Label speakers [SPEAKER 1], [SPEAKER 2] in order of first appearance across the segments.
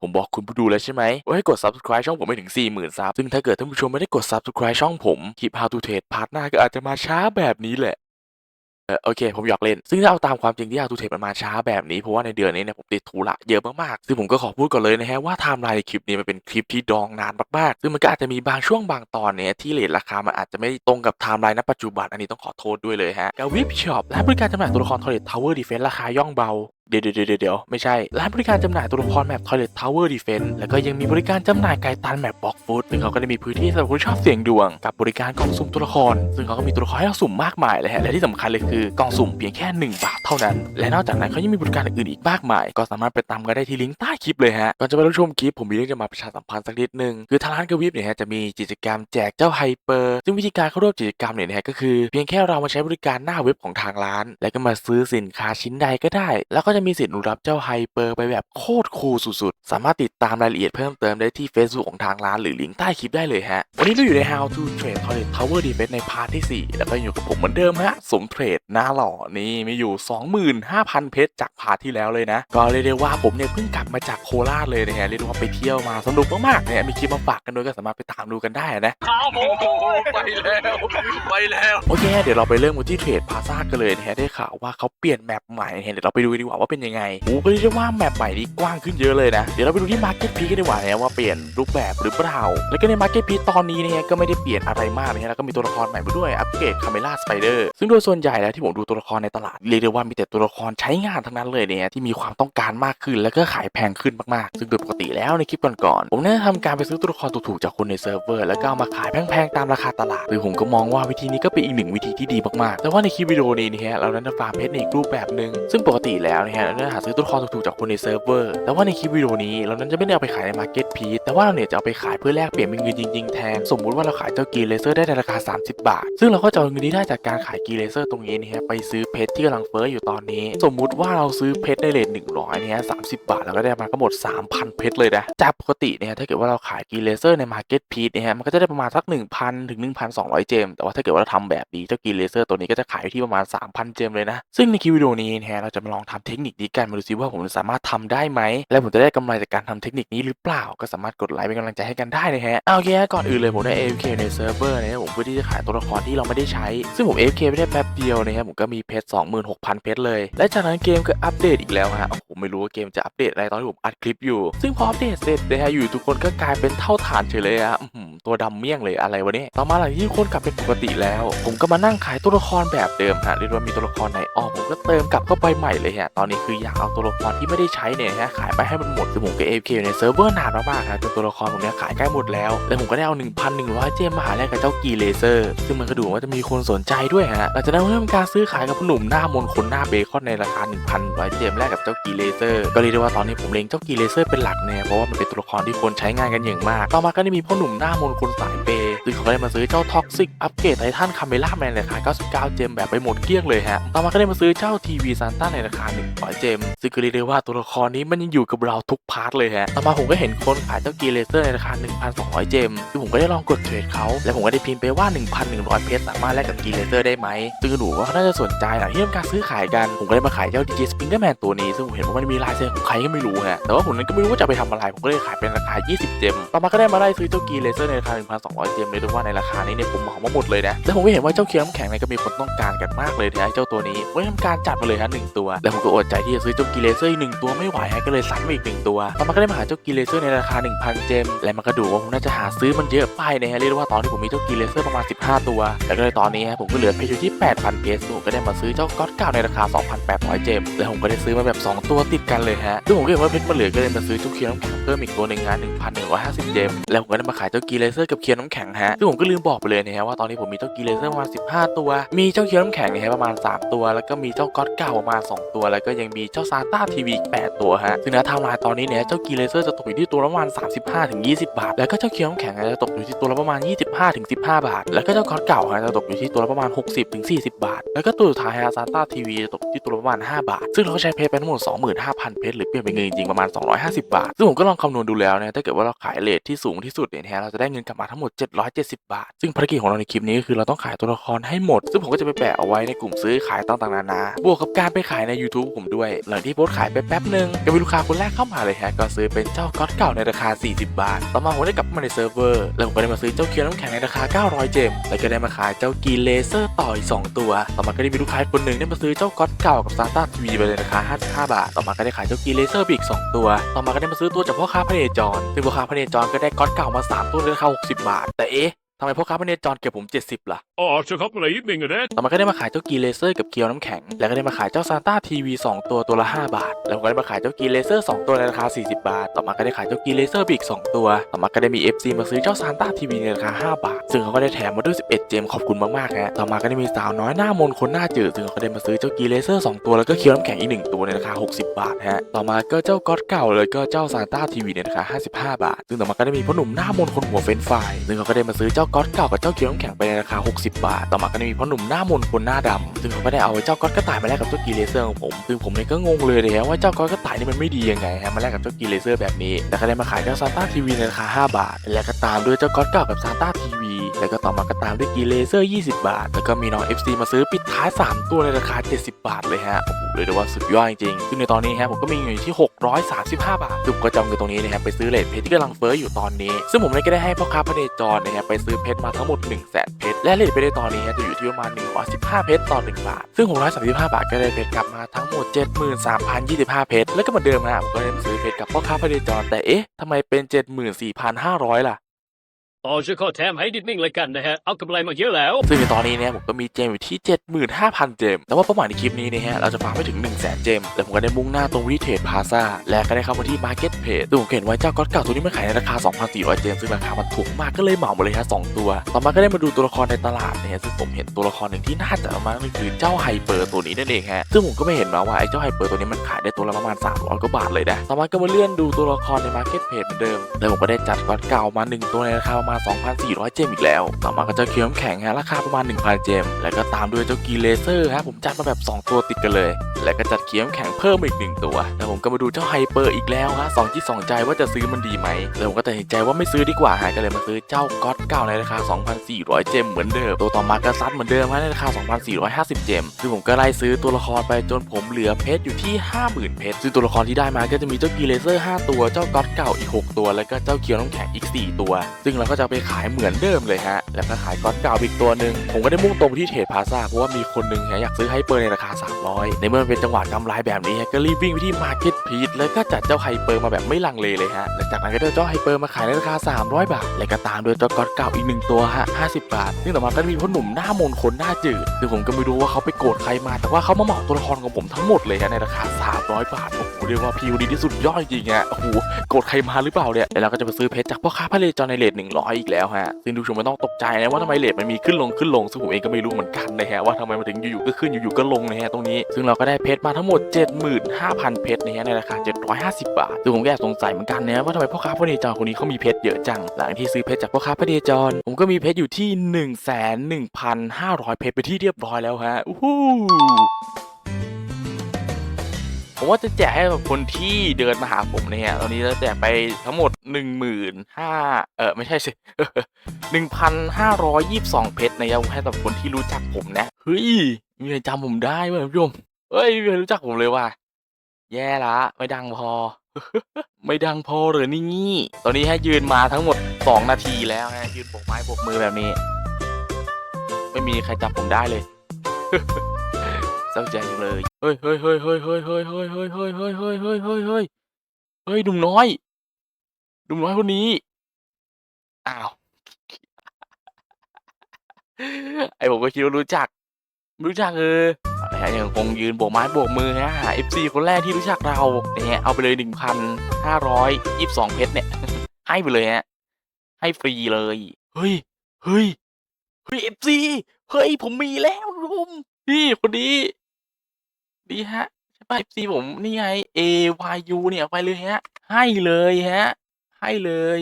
[SPEAKER 1] ผมบอกคุณผู้ดูแล้วใช่ไหมว่าให้กด subscribe ช่องผมไปถึง 40,000ซับซึ่งถ้าเกิดท่านผู้ชมไม่ได้กด subscribe ช่องผมคลิป How to Trade พาร์ทหน้าก็อาจจะมาช้าแบบนี้แหละเออโอเค ผมหยอกเล่น ซึ่งถ้าเอาตามความจริงที่ How to Trade มันมาช้าแบบนี้ เพราะว่าในเดือนนี้เนี่ยผมติดธุระเยอะมากๆ ซึ่งผมก็ขอพูดก่อนเลยนะฮะว่าไทม์ไลน์ในคลิปนี้มันเป็นคลิปที่ดองนานมากๆ ซึ่งมันก็อาจจะมีบางช่วงบางตอนเนี่ยที่เรทราคามันอาจจะไม่ตรงกับไทม์ไลน์ณปัจจุบันอันนี้ต้องขอโทษด้วยเลยฮะกับวิปช็อปร้านบริการจำหน่ายตัวละคร Toilet Tower Defense ราคาย่องเบา เดี๋ยวเดี๋ยวเดี๋ยวไม่ใช่ ร้านบริการจำหน่ายตัวละครแมป Toilet Tower Defense แล้วก็ยังมีบริการจำหน่ายไก่ตันแมปบ็อกฟูดซึ่งเขาก็ได้มีพื้นที่สำหรับคนชอบเสี่ยงดวง กับบริการกล่องสุ่มตัวละคร ซึ่งเขาก็มีตัวละครให้เราสุ่มมากมายเลยฮะ และที่สำคัญเลยคือกล่องสุ่มเพียงแค่ 1 บาทเท่านั้น และนอกจากนั้นเขายังมีบริการอื่นอีกมากมาย ก็สามารถไปตามกันได้ที่ลิงก์ใต้คลิปเลยฮะ ก่อนจะไปรับชมคลิปผมมีเรื่องจะมาประชาสัมพันธ์สักนิดนึง คือทางร้านกวิบเนี่ยฮะจะมีกิจกรรมแจกเจ้าไฮเปอร์ ซึ่งวิธีการเข้าร่วมกิจกรรมเนี่ยนะฮะก็คือเพียงแค่เรามาใช้บริการหน้าเว็บของทางร้าน แล้วก็มาซื้อสินค้าชิ้นใดก็ได้ แล้วก็จะมีสิทธิ์รับเจ้าไฮเปอร์ไปแบบโคตรคูลสุดๆ สามารถติดตามรายละเอียดเพิ่มเติมได้ที่ Facebook ของทางร้านหรือลิงก์ใต้คลิปได้เลยฮะ วันนี้เราอยู่ใน How to Trade Toilet Tower Defense ในพาร์ทที่ 4 แล้วก็อยู่กับผมเหมือนเดิมฮะ สมเทรดหน้าหล่อนี่มีอยู่25,000 เพชรจากพาร์ทที่แล้วเลยนะ ก็เรียกได้ว่าผมเนี่ยเพิ่งกลับมาจากโคราชเลยนะฮะเรียกได้ว่าไปเที่ยวมาสนุกมากๆเนี่ยมีคลิปมาฝากกันด้วยก็สามารถไปตามดูกันได้นะ
[SPEAKER 2] โอ้โหไปแล้วไปแล้ว
[SPEAKER 1] โอเคเดี๋ยวเราไปเริ่มกันที่เทรดพาซ่ากันเลยนะฮะได้ข่าวว่าเขาเปลี่ยนแมปใหม่นะฮะเดี๋ยวเราไปดูกันดีกว่าว่าเป็นยังไงโอ้ก็เรียกได้ว่าแมปใหม่นี้กว้างขึ้นเยอะเลยนะเดี๋ยวเราไปดูที่มาร์เก็ตพีกันดีกว่านะฮะว่าเปลี่ยนรูปแบบหรือเปล่าแล้วก็ในมาร์เก็ตพีตอนนี้นะฮะก็ไม่ได้เปลี่ยนอะไรมากนะฮะแล้วก็มีตัวละครใหม่มาด้วยอัปเกรดคาเมล่าสไปเดอร์ซึ่งโดยส่วนใหญ่แล้วที่ผมดูตัวละครในตลาดเรียกได้ว่ามีแต่ตัวละครใช้งานทั้งนั้นเลยเนี่ยที่มีความต้องการมากขึ้นแล้วก็ขายแพงขึ้นมากๆ ซึ่งโดยปกติแล้วในคลิปก่อนๆผมได้ทำการไปซื้อตัวละครถูกๆจากคนในเซิร์ฟเวอร์แล้วก็เอามาขายแพงๆตามราคาตลาดซึ่งผมก็มองว่าวิธีนี้ก็เป็นอีกหนึ่งวิธีที่ดีมากๆ แต่ว่าในคลิปวิดีโอนี้นะฮะเรานั้นจะฟาร์มเพชรในอีกรูปแบบหนึ่งซึ่งปกติแล้วนะฮะเรานั้นหาซื้อตัวละครถูกๆจากคนในเซิร์ฟเวอร์แต่ว่าในคลิปวิดีโอนี้เรานั้นจะไม่ได้เอาไปขายในมาร์เก็ตพีแต่ว่าเราเนี่ยจะเอาไปขายเพื่อแลกเปลี่ยนเป็นเงินจริงๆแทนสมมุติว่าเราขายเจ้ากีเลเซอร์ได้ในราคา 30 บาท ซึ่งเราก็จะเอาเงินที่ได้จากการขายกีเลเซอร์ตรงนี้นะฮะไปซื้อเพชรที่กำลังเฟ้ออยู่ตอนนี้ สมมุติว่าเราซื้อเพชรในเรท100เนี่ยสามสิบาทเราก็ได้มาก็หมด 3,000 เพชรเลยนะจากปกติเนี่ยถ้าเกิดว่าเราขายกีเลเซอร์ในมาร์เก็ตพีเนี่ยมันก็จะได้ประมาณสัก 1,000 ถึง 1,200 เจม แต่ว่าถ้าเกิดว่าเราทำแบบนี้เจ้ากีเลเซอร์ตัวนี้ก็จะขายที่ประมาณ 3,000 เจมเลยนะ ซึ่งในคลิปวิดีโอนี้นะฮะเราจะมาลองทำเทคนิคนี้กันมาดูซิว่าผมสามารถทำได้ไหมและผมจะได้กำไรจากการทำเทคนิคนี้หรือเปล่าก็สามารถกดไลค์เป็นกำลังใจให้กันได้นะฮะเอาโอเคฮะก่อนอื่นเลยผมได้ AFK ในเซิร์ฟเวอร์นะครับผมเพื่อที่จะขายตัวละครที่เราไม่ได้ใช้ ซึ่งผม AFK ไม่ได้แป๊บเดียวนะครับผมก็มีเพชร26,000เพชรเลย และจากนั้นเกมก็อัปเดตอีกแล้วฮะโอ้โหผมไม่รู้ว่าเกมจะอัปเดตอะไรตอนที่ผมอัดคลิปอยู่ ซึ่งพออัปเดตเสร็จนะฮะอยู่ทุกคนก็กลายเป็นเท่าฐานเฉยเลยฮะตัวดำเมี่ยงเลยอะไรวะเนี่ยต่อมาหลังที่ทุกคนกลับเป็นปกติแล้ว ผมก็มานั่งขายตัวละครแบบเดิมฮะเรียกว่ามีตัวละครไหนออกผมก็เติมกลับเข้าไปใหม่เลยฮะตอนนี้คืออยากเอาตัวละครที่ไม่ได้ใช้เนี่ยฮะขายไปให้มันหมดซึ่งผมกับเอยู่ในเซิร์ฟเวอร์นานมากๆครับจนตัวละครผมเนี่ยขายใกล้หมดแล้วแล้วผมก็ได้เอา 1,100 เจมมาหาแลกกับเจ้ากีเลเซอร์ซึ่งมันก็ดูว่าจะมีคนสนใจด้วยฮะหลังจากนั้นผมก็ทำการซื้อขายกับผู้หนุ่มหน้ามนคนหน้าเบคอนในราคา1,100เจมแลกกับเจ้ากีเลเซอร์ก็เรียกได้ว่าตอนนี้ผมเล็งเจ้ากีเลเซอร์เป็นหลักเนี่ยเพราะว่ามันเป็นตัวละครที่คนใช้งานกันอย่างมาก ต่อมาก็ได้มีพ่อหนุ่มหน้ามนคนสายเปย ซึ่งเขาได้มาซื้อเจ้าท็อกซิกอัปเกรดไททันคาเมล่าแมนในราคา99 เจมแบบไปหมดเกลี้ยงเลยฮะ ต่อมาก็ได้มาซื้อเจ้าทีวีซานต้าในราคา100 เจม ซึ่งก็เรียกได้ว่าตัวละครนี้มันยังอยู่กับเราทุกพาร์ทเลยฮะ ต่อมาผมก็เห็นคนขายเจ้ากีเลเซอร์ในราคา 1,200 เจมซึ่งผมก็ได้ลองกดเทรดเขาและผมก็ได้พิมพ์ไปว่า 1,100 เพชรสามารถแลกกับกีเลเซอร์ได้ไหมซึ่งก็ดูว่าน่าจะสนใจหลังที่ทำการซื้อขายกัน ผมก็ได้มาขายเจ้าดีเจสปิงเกอร์แมนตัวนี้ ซึ่งผมเห็นว่ามันมีลายเซ็นของใครก็ไม่รู้ฮะ แต่ว่าผมนั้นก็ไม่รู้ว่าจะไปทำอะไร ผมก็เลยขายเป็นราคา 20 เจม ต่อมาก็ได้มาได้ซื้อเจ้ากีเลเซอร์ในราคา 1,200 เจมเลยด้วยว่าในราคานี้เนี่ยผมเหมามาหมดเลยนะแล้วผมก็เห็นว่าเจ้าเคียวน้ำแข็งเนี่ยก็มีคนต้องการกันมากเลยนะเจ้าตัวนี้ผมก็ทำการจัดมาเลยฮะหนึ่งตัว แล้วผมก็อดใจที่จะซื้อเจ้ากีเลเซอร์อีกหนึ่งตัวไม่ไหวฮะก็เลยสั่งมาอีกหนึ่งตัวต่อมาก็ได้มาหาเจ้ากีเลเซอร์ในราคา 1,000 เจมและมันก็ดูว่าผมน่าจะหาซื้อมันเยอะไปนะฮะเรียกว่าตอนนี้ผมมีเจ้ากีเลเซอร์ประมาณ 15 ตัวแล้วก็เลยตอนนี้ฮะผมก็เหลือเพชรอยู่ที่ 8,000 เพชรผมก็ได้มาซื้อเจ้าก๊อตเก้าในราคา 2,800 เจมแล้วผมก็ได้ซื้อมาแบบ 2 ตัวติดกันเลยฮะซึ่งผมก็เห็นว่าเพชรมันเหลือก็เลยมาซื้อเจ้าเคียวน้ำแข็งเพิ่มอีกตัวหนึ่งฮะ1,150 เจมแล้วผมก็ได้มาขายเจ้ากีเลเซอร์กับเคียวน้ำแข็งฮะะซึ่งผมก็ลืมบอกไปเลยนะฮะว่าตอนนี้ผมมีเจ้ากีเลเซอร์ประมาณ 15 ตัว มีเจ้าเคียวน้ำแข็งนะฮะประมาณ 3 ตัว แล้วก็มีเจ้าก๊อตเก้าประมาณ 2 ตัว แล้วก็ยังมีเจ้าซานต้าทีวีอีก 8 ตัวฮะ ซึ่งนะทม์ไลน์ตอนนี้เนี่ยเจ้ากีเลเซอร์จะตกอยู่ที่ตัวละประมาณ 35ถึง20 บาท แล้วก็เจ้าเคียวน้ำแข็งจะตกอยู่ที่ตัวละประมาณ 25ถึง15 บาท แล้วก็เจ้าก๊อตเก่าฮะจะตกอยู่ที่ตัวละประมาณ 60ถึง40 บาท แล้วก็ตัวสุดท้ายฮะซานต้าทีวีจะตกที่ตัวละประมาณ 5 บาท ซึ่งเราใช้เพชรไปทั้งหมด25,000 เพชรหรือเปลี่ยนเป็นเงินจริงๆประมาณ 250 บาท ซึ่งผมก็ลองคำนวณดูแล้วนี่ยถ้าเกิดว่าเราขายเลทที่สูงที่สุดเนี่ยเราจะได้เงินกลับมาทั้งหมด470 บาท ซึ่งภารกิจของเราในคลิปนี้ก็คือเราต้องขายตัวละครให้หมด ซึ่งผมก็จะไปแปะเอาไว้ในกลุ่มซื้อขายต่างๆนานา บวกกับการไปขายใน YouTube ผมด้วย หลังที่โพสขายไปแป๊บหนึ่งก็มีลูกค้าคนแรกเข้ามาเลยฮะก็ซื้อเป็นเจ้าก๊อตเก่าในราคา 40 บาท ต่อมาผมได้กลับมาในเซิร์ฟเวอร์ แล้วผมก็ได้มาซื้อเจ้าเคียวน้ำแข็งในราคา 900 เจม แล้วก็ได้มาขายเจ้ากีเลเซอร์ต่ออีก2ตัว ต่อมาก็ได้มีลูกค้าคนหนึ่งได้มาซื้อเจ้าก๊อตเก่ากับซาต้าทีวีไปในราคา 55 บาท ต่อมาก็ได้ขายเจ้ากีเลเซอร์ไปอีก 2 ตัว ต่อมาก็ได้มาซื้อตัวจากพ่อค้าพเนจรซึ่งพ่อค้าพเนจรก็ได้ก๊อตเก่ามา 3 ตัวในราคา 60 บาท แต่เอ๊ ทำไมพ่อค้าพเนจรเก็บผมเจ็ดสิบล่ะ
[SPEAKER 3] Art a couple of evening of that.
[SPEAKER 1] ต่อมาก็ได้มาขายเจ้ากีเลเซอร์กับเกียวน้ำแข็ง แล้วก็ได้มาขายเจ้าซานต้าทีวี2ตัวตัวละ 5 บาท แล้วก็ได้มาขายเจ้ากีเลเซอร์2ตัวในราคา 40 บาท ต่อมาก็ได้ขายเจ้ากีเลเซอร์ไปอีก 2 ตัว ต่อมาก็ได้มี FC มาซื้อเจ้าซานต้าทีวีในราคา 5 บาท ซึ่งเขาก็ได้แถมมาด้วย 11 เจมขอบคุณมากๆฮะต่อมาก็ได้มีสาวน้อยหน้ามนคนหน้าจืดซึ่งเขาก็ได้มาซื้อเจ้ากีเลเซอร์2ตัวแล้วก็เคียวน้ำแข็งอีก1ตัวในราคา 60 บาทฮะต่อมาก็เจ้าก๊อตเก่าเลยก็เจ้าซานต้าทีวีในราคา 55 บาท ซึ่งต่อมาก็ได้มีพ่อหนุ่มหน้ามนคนหัวเฟนช์ฟซึ่งเขาก็ได้มาซื้อเจ้าก๊อตเก่ากับเจ้าเคียวน้ำแข็งไปในราคา 60บาท ต่อมาก็จะมีพ่อหนุ่มหน้ามนคนหน้าดำซึ่งผมก็ได้เอาไอ้เจ้าก๊อตกระต่ายมาแลกกับเจ้ากีเลเซอร์ของผมซึ่งผมเนี่ยก็งงเลยเลยฮะว่าเจ้าก๊อตกระต่ายนี่มันไม่ดียังไงฮะมาแลกกับเจ้ากีเลเซอร์แบบนี้แล้วก็ได้มาขายเจ้าซานต้าทีวีในราคา5บาท และก็ตามด้วยเจ้าก๊อตเก่ากับซานต้าทีวี แล้วก็ต่อมาก็ตามด้วยกีเลเซอร์ 20 บาท แล้วก็มีน้อง FC มาซื้อปิดท้าย 3 ตัวในราคา 70 บาทเลยฮะโอ้โหเลยได้ว่าสุดยอดจริงๆซึ่งในตอนนี้ฮะผมก็มีเงินอยู่ที่ 635 บาทซึ่งผมก็จำเงินตรงนี้นะครับไปซื้อเลทเพชรที่กำลังเฟ้ออยู่ตอนนี้ ซึ่งผมเลยก็ได้ให้พ่อค้าพระเนจรนะครับไปซื้อเพชรมาทั้งหมด 1 0 0 0 0แสนเพชรและเลทไปได้ตอนนี้ฮะจะอยู่ที่ประมาณ115เพชรต่อ1บาท ซึ่ง635 บาทก็ได้เพชรกลับมาทั้งหมด 73,025 เพชรแล้วก็เหมือนเดิมฮะผมก็ได้ซื้อเพชรกับพ่อค้าพระเนจรแต่เอ๊ะทำไมเป็น 74,500 ล่ะ
[SPEAKER 3] อ๋อจะขอแถมให้นิดนึงเลยกันนะฮะ เอากำไรมาเยอะแล้ว
[SPEAKER 1] ซึ่งในตอนนี้เนี่ยผมก็มีเจมอยู่ที่ 75,000 เจม แต่ว่าเป้าหมายในคลิปนี้เนี่ยฮะเราจะฟาร์มไม่ถึง 1 0 0 0 0แเจม แล้วผมก็ได้มุ่งหน้าตรงวิเทศพาซาและก็ได้เข้ามาที่มาร์เก็ตเพจซึ่งผมเห็นว่าเจ้าก๊อตเก่าตัวนี้มันขายในราคา 2,400 เจม ซึ่งราคามันถูกมากก็เลยเหมาหมาเลยฮะ2ตัว ต่อมาก็ได้มาดูตัวละครในตลาดนี่ยซึ่งผมเห็นตัวละครหนึ่งที่น่าจะมากนั่นคือเจ้าไฮเปอร์ตัวนี้นั่นเองฮะซึ่งผมก็ไม่เห็นมาว่าไอ้เจ้าไฮเปอร์ตัวนี้มันขายได้ตัวละประมาณ300กว่าบาทเลยนะต่อมาก็มาเลื่อนดูตัวละครในมาร์เก็ตเพจเหมือนเดิมแล้วผมก็ได้จัดก๊อตเก่ามาหนึ่งตัวในราคาประมาณ2,400 เจมอีกแล้ว ต่อมาก็เจ้าเคียวน้ำแข็งฮะราคาประมาณ 1,000 เจม แล้วก็ตามด้วยเจ้ากีเลเซอร์ฮะผมจัดมาแบบ 2 ตัวติดกันเลย แล้วก็จัดเคียวน้ำแข็งเพิ่มอีก 1 ตัว แล้วผมก็มาดูเจ้าไฮเปอร์อีกแล้วฮะสองจิตสองใจว่าจะซื้อมันดีไหมแล้วผมก็ตัดสินใจว่าไม่ซื้อดีกว่าฮะก็เลยมาซื้อเจ้าก๊อตเก่าในราคา 2,400 เจมเหมือนเดิมตัวต่อมาก็ซัดเหมือนเดิมฮะในราคา 2,450 เจมซึ่งผมก็ไล่ซื้อตัวละครไปจนผมเหลือเพชรอยู่ที่ 50,000 เพชรซึ่งตัวละครที่ได้มาก็จะมีเจ้ากีเลเซอร์ 5 ตัวเจ้าก๊อตเก่าอีก 6 ตัว แล้วก็เจ้าเคียวน้ำแข็งอีก 4 ตัว ซึ่งเราก็จะเอาไปขายเหมือนเดิมเลยฮะ แล้วก็ขายก๊อตเก่าอีกตัวหนึ่งผมก็ได้มุ่งตรงไปที่เทรดพาซาเพราะว่ามีคนหนึ่งอยากซื้อไฮเปอร์ในราคา 300 ในเมื่อมันเป็นจังหวะกำไรแบบนี้ก็รีบวิ่งไปที่มาร์เก็ตพีทแล้วก็จัดเจ้าไฮเปอร์มาแบบไม่ลังเลเลยฮะและจากนั้นก็ได้เจ้าไฮเปอร์มาขายในราคา 300 บาท และก็ตามด้วยเจ้าก๊อตเก่าอีกหนึ่งตัวฮะ50 บาทซึ่งต่อมาก็มีพ่อหนุ่มหน้ามนคนหน้าจืดซึ่งผมก็ไม่รู้ว่าเขาไปโกรธใครมา แต่ว่าเขามาเหมาตัวละครของผมทั้งหมดเลยฮะในราคา 300 บาทโอ้โหเรียกว่าพีวดีที่สุดยอดจริงๆฮะโอ้โหโกรธใครมาหรือเปล่าเนี่ยแล้วเราก็จะไปซื้อเพชรจากพ่อค้าพระเลจรในเลท100อีกแล้วฮะซึ่งดูชมไม่ต้องตกใจนะว่าทำไมเลทมันมีขึ้นลงขึ้นลงซึ่งผมเองก็ไม่รู้เหมือนกันนะฮะว่าทำไมมันถึงอยู่ๆก็ขึ้นอยู่ๆก็ลงนะฮะตรงนี้ซึ่งเราก็ได้เพชรมาทั้งหมด 75,000 เพชรนะฮะในราคา 750 บาทซึ่งผมก็แอบสงสัยเหมือนกันนะว่าทำไมพ่อค้าพระเลจรคนนี้เขามีเพชรเยอะจังหลังที่ซื้อเพชรจากพ่อค้าพระเลจรผมก็มีเพชรอยู่ที่ 1,1,500 เพชรไปที่เรียบร้อยแล้วฮะอู้ ผมว่าจะแจกให้กับคนที่เดินมาหาผมเนี่ยตอนนี้จะแจกไปทั้งหมดหนึ่งหมื่นห้าเออไม่ใช่สิหนึ่งพันห้าร้อยยี่สิบสองเพชรนะครับให้กับคนที่รู้จักผมนะเฮ้ยมีใครจำผมได้ไหมท่ผู้ชมเฮ้ยมีใครรู้จักผมเลยว่ะแย่ละไม่ดังพอ ไม่ดังพอเหรือนี่งี้ ตอนนี้ให้ยืนมาทั้งหมดสองนาทีแล้วฮะยืนโบกไม้โบกมือแบบนี้ ไม่มีใครจำผมได้เลย เศร้าใจจังเลยเฮ้ยเฮ้ยเฮ้ยเฮ้ยเฮ้ยเฮ้ยเฮ้ยเฮ้ยเฮ้ยเฮ้ยเฮ้ยเฮ้ยเฮ้ยเฮ้ยเฮ้ยหนุ่มน้อยหนุ่มน้อยคนนี้อ้าวไอผมก็คิดว่ารู้จักไม่รู้จักเออนะฮะยังคงยืนโบกไม้โบกมือฮะหา FC คนแรกที่รู้จักเราเนี่ยเอาไปเลยหนึ่งพันห้าร้อยยี่สิบสองเพชรเนี่ย ให้ไปเลยฮะให้ฟรีเลย เฮ้ย เฮ้ย เฮ้ย FC เฮ้ย ผมมีแล้วลุมนี่คนนี้ ดีฮะ ใช่ป่ะ FC ผมนี่ไง AYU เนี่ยไปเลยฮะ ให้เลยฮะ ให้เลย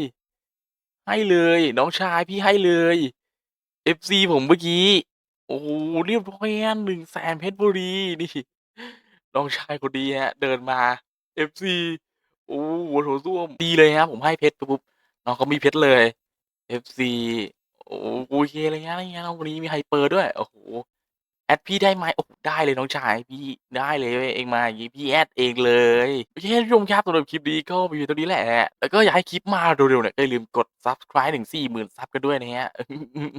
[SPEAKER 1] ให้เลย น้องชายพี่ให้เลย FC ผมเมื่อกี้ โอ้เรียบร้อยฮะหนึ่งแสนเพชรบุรีนี่น้องชายคนดีฮะ เดินมา FC โอ้โหหัวโถส้วมดีเลยฮะ ผมให้เพชรปปุ๊บน้องเขามีเพชรเลย FC โโอเคอะไรเงี้ยอะไรเงี้ยวันนี้มีไฮเปอร์ด้วย โอ้โห ดพี่ได้ไหมโอ้ได้เลยน้องชายพี่ได้เลยเองมาอย่างงี้พี่แอดเองเลยโอเคท่านครับสำหรับคลิปนี้ก็มีอยู่ตรงนี้แหละ แล้วก็อยากให้คลิปมาเร็วๆเนี่ยอย่าลืมกด subscribe ถึง40,000ซับกันด้วยนะฮะ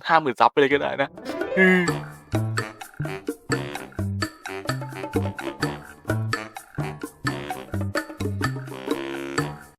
[SPEAKER 1] 50,000ซับไปเลยก็ได้นะ